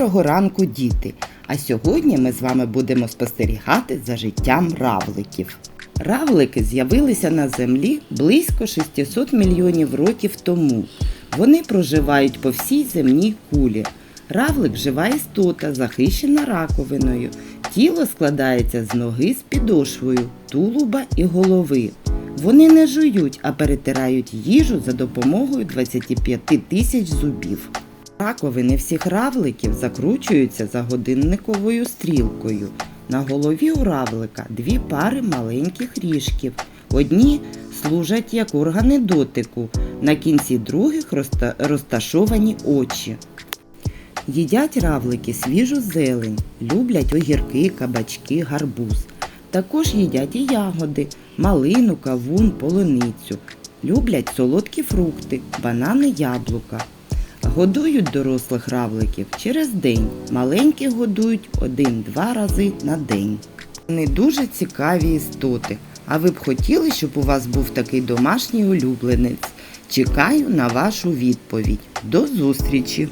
Доброго ранку, діти! А сьогодні ми з вами будемо спостерігати за життям равликів. Равлики з'явилися на землі близько 600 мільйонів років тому. Вони проживають по всій земній кулі. Равлик жива істота, захищена раковиною. Тіло складається з ноги з підошвою, тулуба і голови. Вони не жують, а перетирають їжу за допомогою 25 тисяч зубів. Раковини всіх равликів закручуються за годинниковою стрілкою. На голові у равлика дві пари маленьких ріжків. Одні служать як органи дотику, на кінці других розта- розташовані очі. Їдять равлики свіжу зелень, люблять огірки, кабачки, гарбуз. Також їдять і ягоди, малину, кавун, полуницю. Люблять солодкі фрукти, банани, яблука. Годують дорослих равликів через день. Маленьких годують один-два рази на день. Вони дуже цікаві істоти. А ви б хотіли, щоб у вас був такий домашній улюбленець? Чекаю на вашу відповідь. До зустрічі!